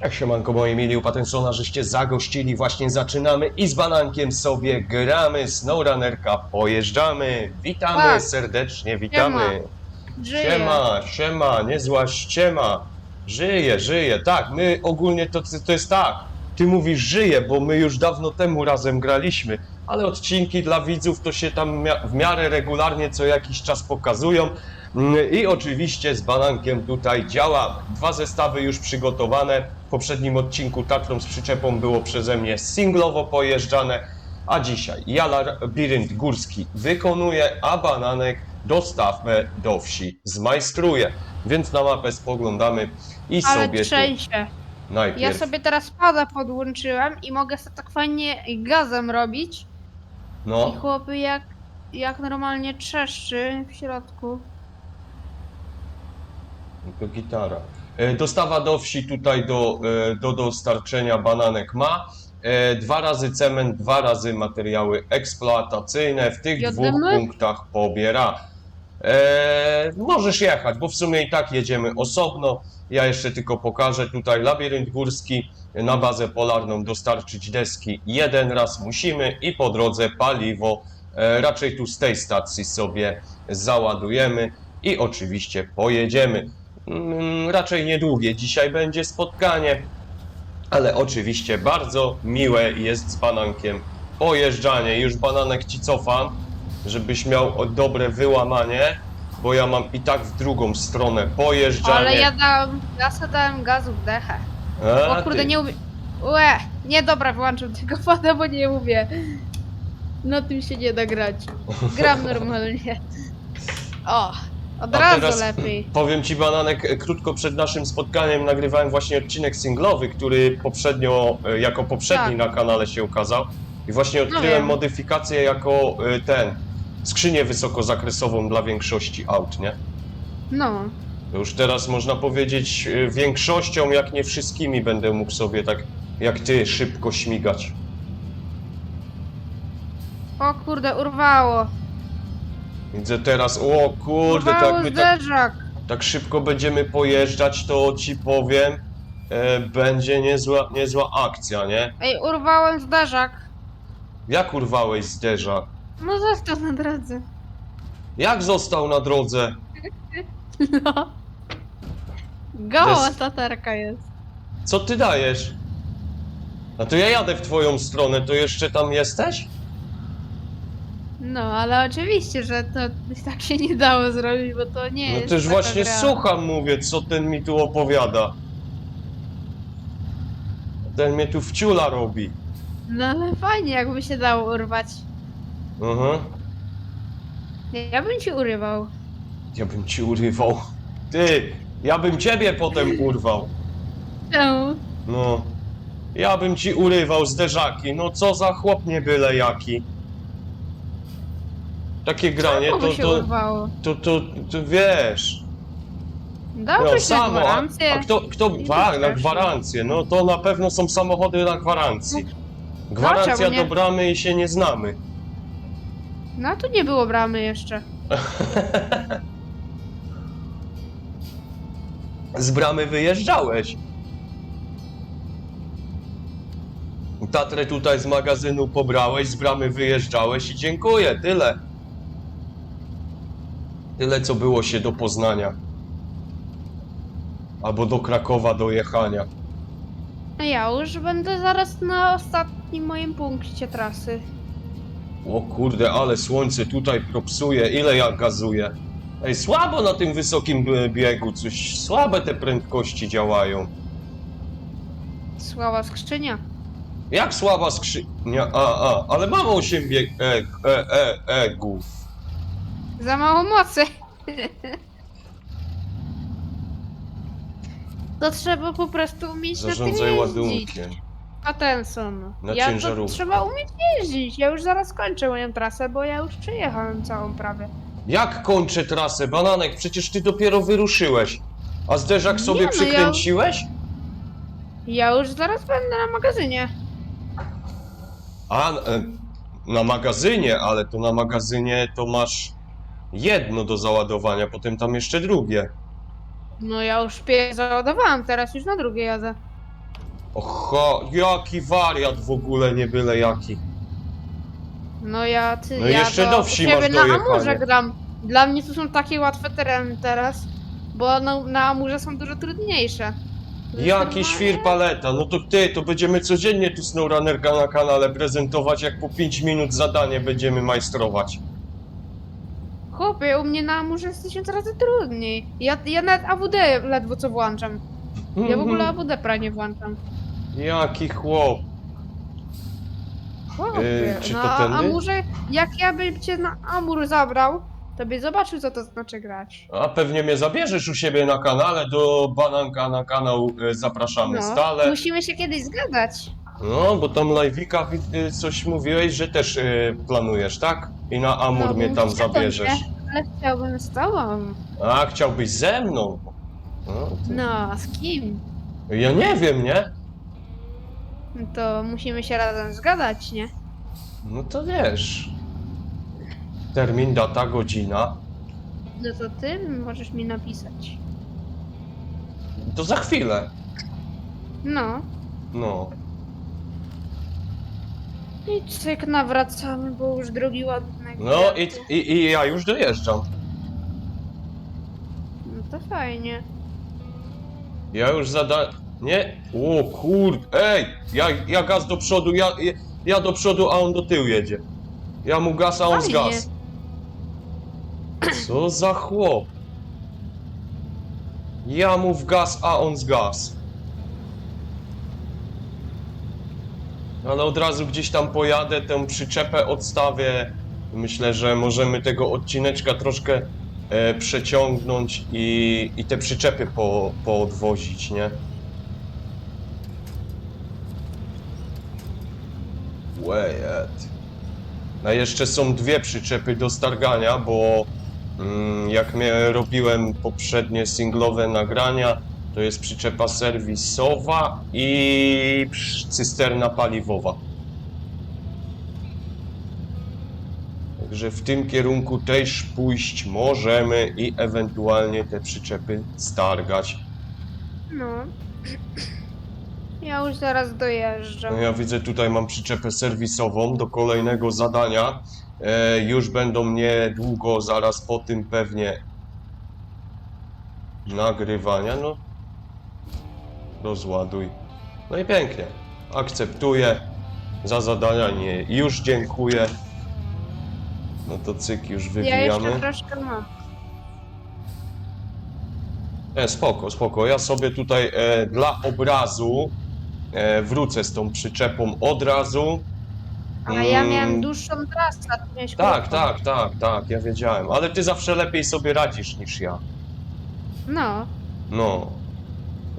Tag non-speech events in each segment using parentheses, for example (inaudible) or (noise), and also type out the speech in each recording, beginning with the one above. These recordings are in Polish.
Jak siemanko moi mili u Patensona, żeście zagościli, właśnie zaczynamy i z Banankiem sobie gramy, SnowRunnerka pojeżdżamy. Witamy Tak. serdecznie, witamy. Żyje. Siema, siema, niezła ściema. Żyje, żyje, tak, my ogólnie to, to jest tak. Ty mówisz żyje, bo my już dawno temu razem graliśmy, ale odcinki dla widzów to się tam mia- w miarę regularnie co jakiś czas pokazują. I oczywiście z banankiem tutaj działa. Dwa zestawy już przygotowane. W poprzednim odcinku Tatrą z przyczepą było przeze mnie singlowo pojeżdżane, a dzisiaj ja labirynt górski wykonuję, a bananek dostawę do wsi zmajstruje. Więc na mapę spoglądamy i Ale sobie tu trzęsie. najpierw... Ja sobie teraz pada podłączyłem i mogę sobie tak fajnie gazem robić. I No, chłopy jak, jak normalnie trzeszczy w środku. To gitara. E, Dostawa do wsi tutaj do, e, do dostarczenia bananek ma. E, Dwa razy cement, dwa razy materiały eksploatacyjne. W tych Jodemy? dwóch punktach pobiera. E, możesz jechać, bo w sumie i tak jedziemy osobno. Ja jeszcze tylko pokażę tutaj labirynt górski na bazę polarną dostarczyć deski jeden raz musimy i po drodze paliwo e, raczej tu z tej stacji sobie załadujemy i oczywiście pojedziemy. Mm, raczej niedługie dzisiaj będzie spotkanie, ale oczywiście bardzo miłe jest z banankiem pojeżdżanie. Już bananek ci cofam, żebyś miał dobre wyłamanie, bo ja mam i tak w drugą stronę pojeżdżanie. Ale ja dałem, ja sobie dałem gazu w dechę. A, O kurde, ty. nie umiem. Łe, nie dobra, wyłączam tego pada, bo nie mówię. Na tym się nie da grać. Gram (laughs) normalnie. O, od A razu teraz lepiej. Powiem ci, Bananek, e, krótko przed naszym spotkaniem nagrywałem właśnie odcinek singlowy, który poprzednio, e, jako poprzedni Tak. na kanale się ukazał. I właśnie odkryłem wiem. modyfikację jako e, ten, skrzynię wysokozakresową dla większości aut, nie? No. To Już teraz można powiedzieć e, większością, jak nie wszystkimi będę mógł sobie tak jak ty szybko śmigać. O kurde, urwało. Widzę teraz, o kurde, tak my tak zderzak. tak szybko będziemy pojeżdżać, to ci powiem, e, będzie niezła, niezła akcja, nie? Ej, urwałem zderzak. Jak urwałeś zderzak? No został na drodze. Jak został na drodze? (laughs) No. Goła Des- taterka jest. Co ty dajesz? A to ja jadę w twoją stronę, to jeszcze tam jesteś? No, ale oczywiście, że to tak się nie dało zrobić, bo to nie No jest też taka właśnie gra. słucham, mówię, co ten mi tu opowiada. Ten mnie tu wciula robi. No ale fajnie, jakby się dało urwać. Mhm. Ja bym ci urywał. Ja bym ci urywał. Ty, ja bym ciebie potem urwał. Czemu? No. Ja bym ci urywał zderzaki. No co za chłop nie byle jaki. Takie granie to, się to, urwało? to, to, to wiesz. Dałbyś No na samo. A, gwarancję. a kto, kto tak, na gwarancję. No to na pewno są samochody na gwarancji. Gwarancja czemu nie? do bramy i się nie znamy. No tu nie było bramy jeszcze. (laughs) Z bramy wyjeżdżałeś. Tatrę tutaj z magazynu pobrałeś, z bramy wyjeżdżałeś i dziękuję, tyle. Tyle, co było się do Poznania. Albo do Krakowa do jechania. No ja już będę zaraz na ostatnim moim punkcie trasy. O kurde, ale słońce tutaj propsuje, ile ja gazuję. Ej, słabo na tym wysokim e, biegu, coś słabe te prędkości działają. Słaba skrzynia. Jak słaba skrzynia, a, a, ale mam 8 bieg, e, e, e, egów. Za mało mocy. To trzeba po prostu umieć na tym Zarządzaj jeździć. ładunkiem. Pattenson. Na ja to ciężarówkę. trzeba umieć jeździć. Ja już zaraz kończę moją trasę, bo ja już przejechałem całą prawie. Jak kończę trasę, Bananek? Przecież ty dopiero wyruszyłeś. A zderzak Nie, sobie no ja- przykręciłeś? Ja już zaraz będę na magazynie. A, e, na magazynie, ale to na magazynie to masz jedno do załadowania, potem tam jeszcze drugie. No ja już pierwsze załadowałam, teraz już na drugie jadę. Oho, jaki wariat w ogóle, nie byle jaki. No ja, ty, No ja jeszcze do wsi siebie masz na dojechanie. Amurze gram. Dla mnie to są takie łatwe tereny teraz, bo na, na Amurze są dużo trudniejsze. To jest Jaki normalnie- świr paleta, no to ty, to będziemy codziennie tu SnowRunnerka na kanale prezentować, jak po 5 minut zadanie będziemy majstrować. Chłopie, u mnie na Amurze jest tysiąc razy trudniej. Ja, ja nawet AWD ledwo co włączam. Ja w ogóle AWD prawie włączam. Jaki chłop. Chłopie, Yy, czy to na tędy? Amurze, jak ja bym cię na Amur zabrał, to byś zobaczył co to znaczy grać. A pewnie mnie zabierzesz u siebie na kanale, do Bananka na kanał e, zapraszamy stale. musimy się kiedyś zgadać. No, bo tam live'ika wi- y, coś mówiłeś, że też y, planujesz, tak? I na Amur No, mnie tam zabierzesz. mnie, Ale chciałbym z tobą. A, chciałbyś ze mną? No. No, a z kim? Ja nie wiem, nie? No To musimy się razem zgadać, nie? No to wiesz. Termin, data, godzina. No to ty możesz mi napisać. To za chwilę. No. No. I cyk, nawracamy, bo już drugi ładunek. No i, i, i ja już dojeżdżam. No to fajnie. Ja już zada... Nie? O kurde, ej! Ja, ja gaz do przodu, ja, ja- ja do przodu, a on do tyłu jedzie. Ja mu gaz, a on z Fajnie. gaz. Co za chłop? Ja mu w gaz, a on z gaz. Ale od razu gdzieś tam pojadę, tę przyczepę odstawię. Myślę, że możemy tego odcineczka troszkę e, przeciągnąć i, i te przyczepy po, poodwozić, nie? Wejet. A jeszcze są dwie przyczepy do stargania, bo mm, jak robiłem poprzednie singlowe nagrania, to jest przyczepa serwisowa i cysterna paliwowa. Także w tym kierunku też pójść możemy i ewentualnie te przyczepy stargać. No. Ja już zaraz dojeżdżam. No ja widzę tutaj mam przyczepę serwisową do kolejnego zadania. E, już będą niedługo, zaraz po tym pewnie nagrywania. No, rozładuj. No i pięknie. Akceptuję. Za zadania nie. Już dziękuję. No to cyk, już Ja jeszcze troszkę mam. E, spoko, spoko. Ja sobie tutaj e, dla obrazu e, wrócę z tą przyczepą od razu. A ja Mm, miałem dłuższą trasę, a ty miałeś Tak, krótką. tak, tak, tak, ja wiedziałem. Ale ty zawsze lepiej sobie radzisz niż ja. No. No.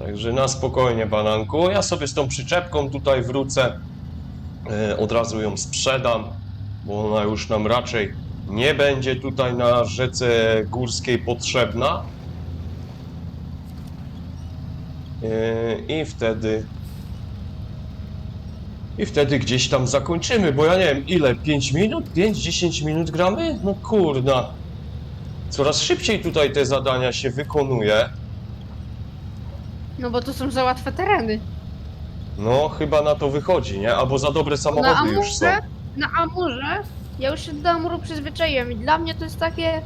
Także na spokojnie, bananku. Ja sobie z tą przyczepką tutaj wrócę. E, od razu ją sprzedam, bo ona już nam raczej nie będzie tutaj na rzece górskiej potrzebna. E, I wtedy. I wtedy gdzieś tam zakończymy, bo ja nie wiem ile, 5 minut? 5-10 minut gramy? No kurna. Coraz szybciej tutaj te zadania się wykonuje. No bo to są za łatwe tereny. No, chyba na to wychodzi, nie? Albo za dobre Na samochody już są. Amurze, na Amurze, ja już się do Amuru przyzwyczaiłem i dla mnie to jest takie,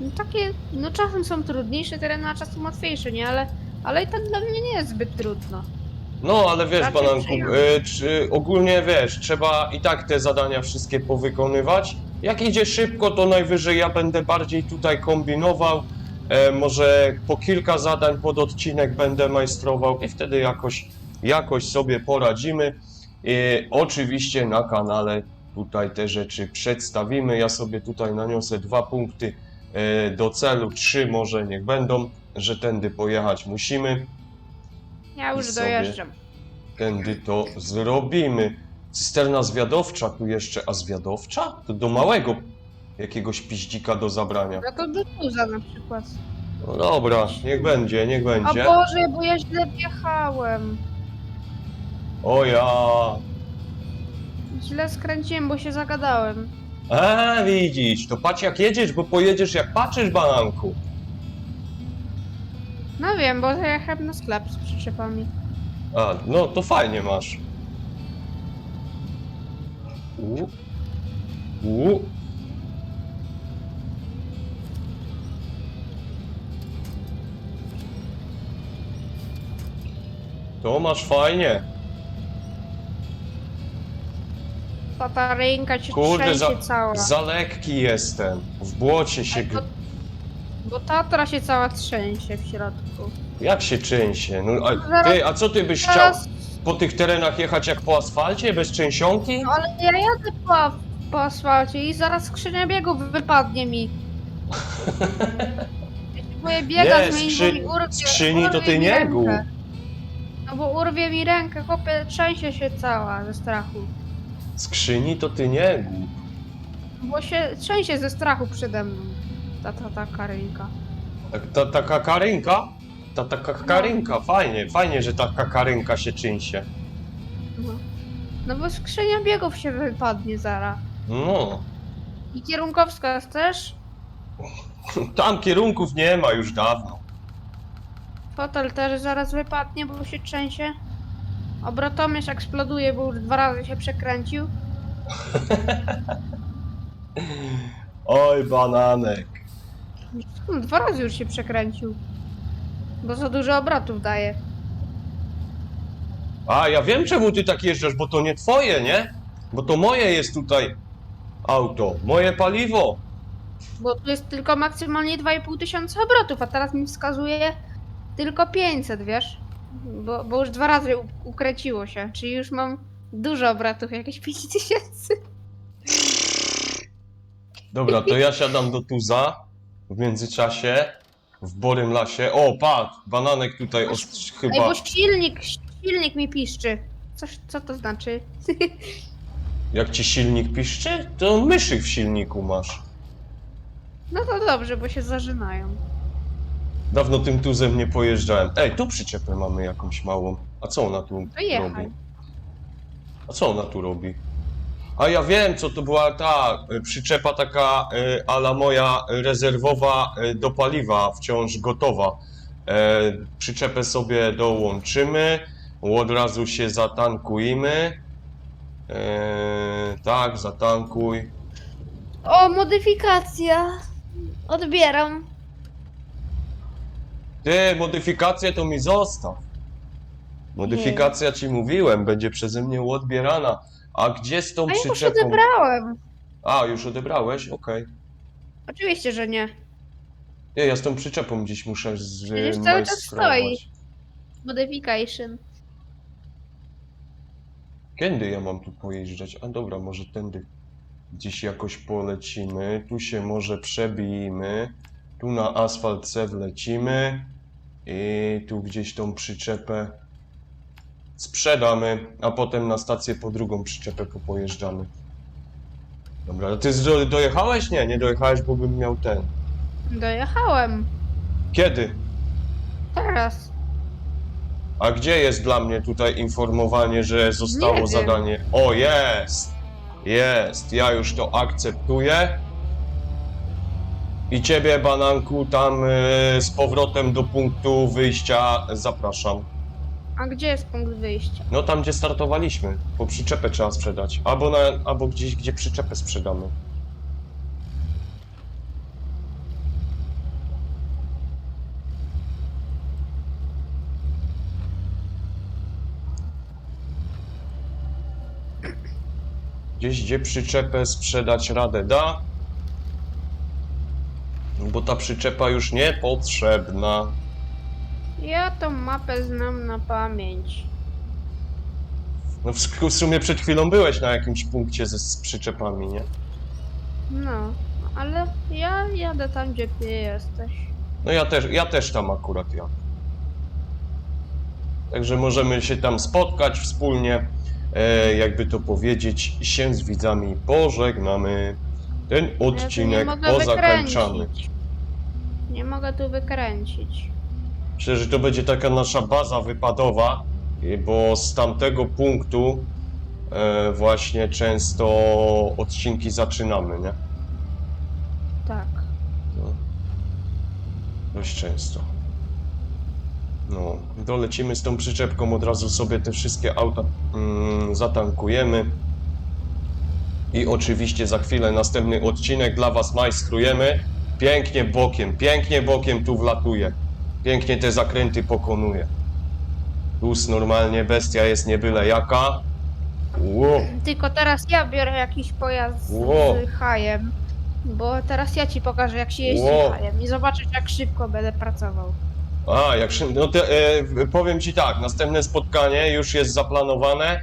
no takie, no czasem są trudniejsze tereny, a czasem łatwiejsze, nie? Ale, ale i tak dla mnie nie jest zbyt trudno. No, ale wiesz, Raczej Bananku, przyjemnie. y, czy, ogólnie wiesz, trzeba i tak te zadania wszystkie powykonywać. Jak idzie szybko, to najwyżej ja będę bardziej tutaj kombinował. E, może po kilka zadań pod odcinek będę majstrował i wtedy jakoś, jakoś sobie poradzimy. I oczywiście na kanale tutaj te rzeczy przedstawimy. Ja sobie tutaj naniosę dwa punkty e, do celu, trzy może niech będą, że tędy pojechać musimy. Ja już sobie- dojeżdżam. Tędy to zrobimy. Cysterna zwiadowcza tu jeszcze, a zwiadowcza? To do małego jakiegoś piździka do zabrania. No to do Tuza na przykład. No dobra, niech będzie, niech A będzie. Boże, bo ja źle wjechałem. O ja. Źle skręciłem, bo się zagadałem. E, widzisz, to patrz jak jedziesz, bo pojedziesz jak patrzysz, bananku. No wiem, bo zajechałem na sklep z przyczepami. A, no to fajnie masz. U. U. To masz fajnie. Ta, ręka ci Kurde, trzęsie za, cała. za lekki jestem. W błocie się... Ej, g- bo, bo Tatra się cała trzęsie w środku. Jak się trzęsie? No, a, Zaraz- ty, a co ty byś chciał Teraz, po tych terenach jechać jak po asfalcie, bez trzęsionki? no ale ja jadę po, po asfalcie i zaraz skrzynia biegów wypadnie mi. Ja się boję biega Nie, zmienić, skrzy- bo urwie, skrzyni to urwie ty mi nie rękę. gub. No bo urwie mi rękę, chłopie, trzęsie się cała ze strachu. Skrzyni to ty nie głup. Bo się trzęsie ze strachu przede mną. Ta, ta, ta karynka. Tak, ta, taka karynka? Ta taka karynka, fajnie, fajnie, że taka karynka się trzęsie. No. no bo skrzynia biegów się wypadnie zaraz. No, I kierunkowska też? tam kierunków nie ma już dawno. Fotel też zaraz wypadnie, bo się trzęsie. Obrotomierz eksploduje, bo już dwa razy się przekręcił. (laughs) Oj, bananek. No, dwa razy już się przekręcił. Bo za dużo obrotów daje. A, ja wiem czemu ty tak jeżdżasz, bo to nie twoje, nie? Bo to moje jest tutaj auto, moje paliwo. Bo tu jest tylko maksymalnie 2,5 tysiąca obrotów, a teraz mi wskazuje tylko 500, wiesz? Bo, bo już dwa razy u- ukręciło się, czyli już mam dużo obrotów, jakieś 5 tysięcy. Dobra, to ja siadam do tuza w międzyczasie w Borym Lasie. O, patrz, bananek tutaj ostrz, Ej, chyba. bo silnik, silnik mi piszczy. Coś, co to znaczy? (laughs) Jak ci silnik piszczy, to myszy w silniku masz. No to dobrze, bo się zażynają. Dawno tym tuzem nie pojeżdżałem. Ej, tu przyczepę mamy jakąś małą. A co ona tu To jechaj. robi? A co ona tu robi? A ja wiem, co to była ta y, przyczepa taka y, ala moja y, rezerwowa y, do paliwa, wciąż gotowa. E, przyczepę sobie dołączymy, od razu się zatankujemy. E, tak, zatankuj. O, modyfikacja. Odbieram. Ty, modyfikację to mi zostaw. Modyfikacja ci mówiłem, będzie przeze mnie odbierana. A gdzie z tą A ja już przyczepą? odebrałem. A, już odebrałeś? Okej. Oczywiście, że nie. Nie, ja z tą przyczepą gdzieś muszę z Przecież cały czas majstrować. Modification. Kiedy ja mam tu pojeżdżać? A dobra, może tędy gdzieś jakoś polecimy. Tu się może przebijmy. Tu na asfalt C wlecimy. I tu gdzieś tą przyczepę sprzedamy, a potem na stację po drugą przyczepę popojeżdżamy. Dobra, a ty z- dojechałeś? Nie, nie dojechałeś, bo bym miał ten. Dojechałem. Kiedy? Teraz. A gdzie jest dla mnie tutaj informowanie, że Nie zostało wiem. zadanie? O, jest! Jest, ja już to akceptuję. I ciebie, bananku, tam y, z powrotem do punktu wyjścia zapraszam. A gdzie jest punkt wyjścia? No tam, gdzie startowaliśmy, bo przyczepę trzeba sprzedać. Albo, na, albo gdzieś, gdzie przyczepę sprzedamy. Gdzieś, gdzie przyczepę sprzedać radę da. Bo ta przyczepa już niepotrzebna. Ja tą mapę znam na pamięć. No w, w sumie przed chwilą byłeś na jakimś punkcie ze, z przyczepami, nie? No, ale ja jadę tam, gdzie ty jesteś. No ja też, ja też tam akurat ja. Także możemy się tam spotkać wspólnie, e, jakby to powiedzieć, się z widzami pożegnamy. Ten Ja odcinek mogę pozakończamy. Nie mogę tu wykręcić. Myślę, że to będzie taka nasza baza wypadowa, bo z tamtego punktu e, właśnie często odcinki zaczynamy, nie? Tak. No. Dość często. No, dolecimy z tą przyczepką, od razu sobie te wszystkie auta mm, zatankujemy. I oczywiście za chwilę następny odcinek dla Was majstrujemy. Pięknie bokiem, pięknie bokiem tu wlatuje. Pięknie te zakręty pokonuje. Plus normalnie bestia jest nie byle jaka. Ło, Tylko teraz ja biorę jakiś pojazd z, Ło. z hajem. Bo teraz ja ci pokażę, jak się jeździ Ło. hajem i zobaczysz, jak szybko będę pracował. A, jak się, no e, powiem ci tak, następne spotkanie już jest zaplanowane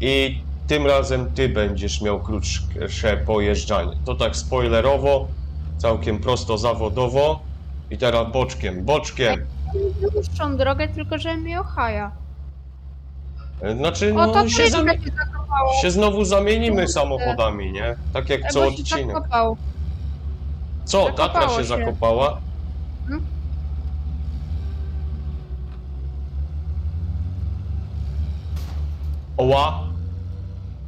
i tym razem ty będziesz miał krótsze pojeżdżanie. To tak spoilerowo, całkiem prosto zawodowo i teraz boczkiem, boczkiem. Dłuższą drogę, tylko że miał haja. E, Znaczy, O, to no się, zam, się zakopało. się znowu zamienimy samochodami, nie? Tak jak co Bo się odcinek. zakopał. Co, Tatra zakopało się się. zakopała? Hmm? Oła!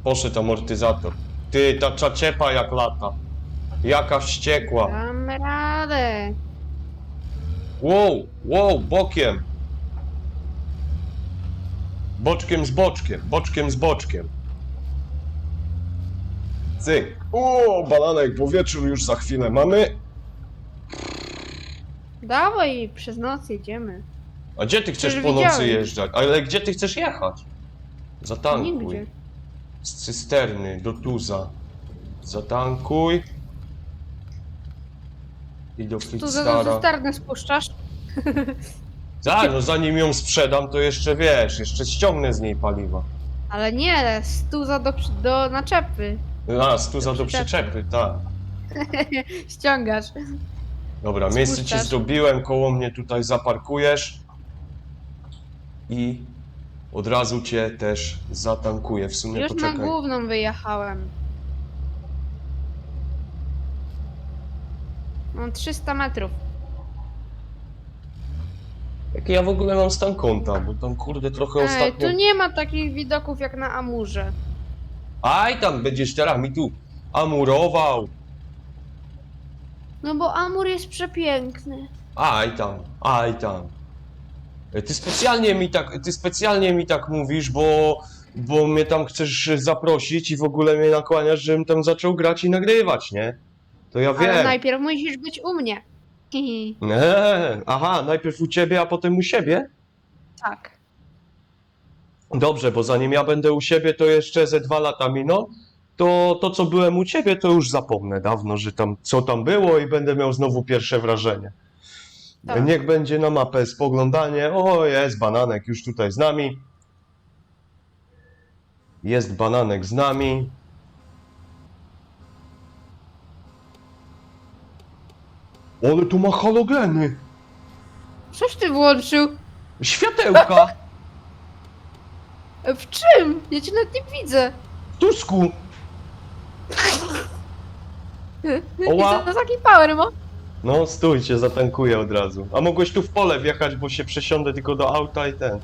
Poszedł amortyzator. Ty, ta czaczepa jak lata. Jaka wściekła. Dam radę. Wow, wow, bokiem. Boczkiem z boczkiem, boczkiem z boczkiem. Cyk. O, balanek, bo wieczór już za chwilę mamy. Dawaj, przez noc jedziemy. A gdzie ty chcesz Przecież po nocy widziałem. jeżdżać? Ale gdzie ty chcesz jechać? Zatankuj. Nigdzie. Z cysterny do tuza. Zatankuj. I do Tu za Flickstara. cysternę spuszczasz. (laughs) Tak, no zanim ją sprzedam, to jeszcze wiesz, jeszcze ściągnę z niej paliwa. Ale nie, stuza do, przy- do naczepy. A, stuza do przyczepy. tak. (laughs) Ściągasz. Dobra, miejsce ci Spuszczasz. zdobiłem, koło mnie tutaj zaparkujesz. I od razu cię też zatankuję. W sumie Już na poczekaj. główną wyjechałem. Mam 300 metrów. Jaki ja w ogóle mam stan konta, bo tam kurde trochę Ej, ostatnio... tu nie ma takich widoków jak na Amurze. Aj tam, będziesz teraz mi tu amurował. No bo Amur jest przepiękny. Aj tam, aj tam. E, Ty specjalnie mi tak, ty specjalnie mi tak mówisz, bo, bo mnie tam chcesz zaprosić i w ogóle mnie nakłaniasz, żebym tam zaczął grać i nagrywać, nie? To ja Ale wiem. najpierw musisz być u mnie. (laughs) Nie, aha, najpierw u ciebie, a potem u siebie? tak. Dobrze, bo zanim ja będę u siebie, to jeszcze ze dwa lata miną. To, to co byłem u ciebie, to już zapomnę dawno, że tam, co tam było i będę miał znowu pierwsze wrażenie. Tak. Niech będzie na mapę spoglądanie. O, jest bananek już tutaj z nami. Jest bananek z nami. Ale tu ma halogeny. Coś ty włączył? Światełka. E, W czym? Ja cię nawet nie widzę. Tusku. (laughs) Oła. I to taki power ma. No, stójcie, zatankuję od razu. A mogłeś tu w pole wjechać, bo się przesiądę tylko do auta i ten.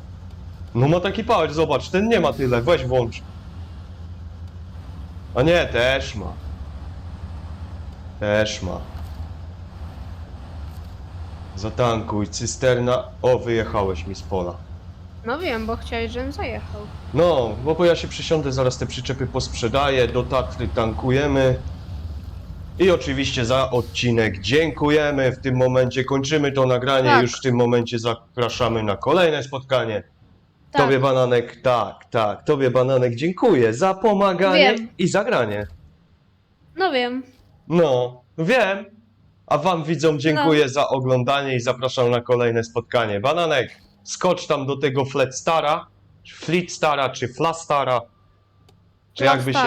No ma taki power, zobacz, ten nie ma tyle, weź włącz. A nie, też ma. Też ma. Zatankuj, cysterna. O, wyjechałeś mi z pola. No wiem, bo chciałeś, żebym zajechał. No, bo, bo ja się przysiądę, zaraz te przyczepy posprzedaję, do Tatry tankujemy. I oczywiście za odcinek dziękujemy. W tym momencie kończymy to nagranie, Tak. już w tym momencie zapraszamy na kolejne spotkanie. Tak. Tobie Bananek, tak, tak, Tobie Bananek dziękuję za pomaganie Wiem. i zagranie. No wiem. No, wiem. A Wam widzom dziękuję No. za oglądanie i zapraszam na kolejne spotkanie. Bananek, skocz tam do tego Fletstara, Fleetstara czy Flastara, czy jakby, się,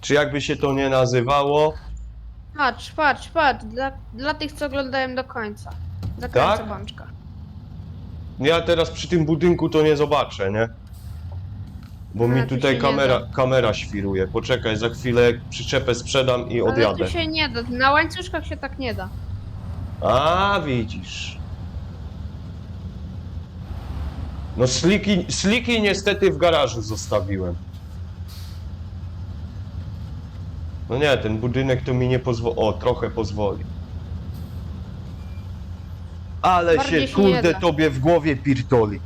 czy jakby się to nie nazywało. Patrz, patrz, patrz. Dla, dla tych, co oglądają do końca. Zakręcę Tak? bączka. Ja teraz przy tym budynku to nie zobaczę, nie? Bo Ale mi tu tutaj nie kamera, kamera świruje. Poczekaj, za chwilę przyczepę sprzedam i Ale odjadę. tu się nie da. Na łańcuszkach się tak nie da. A, widzisz. No sliki, sliki niestety w garażu zostawiłem. No nie, ten budynek to mi nie pozwoli. O, trochę pozwoli. Ale Bardziej się, się nie kurde, da. tobie w głowie pirtoli.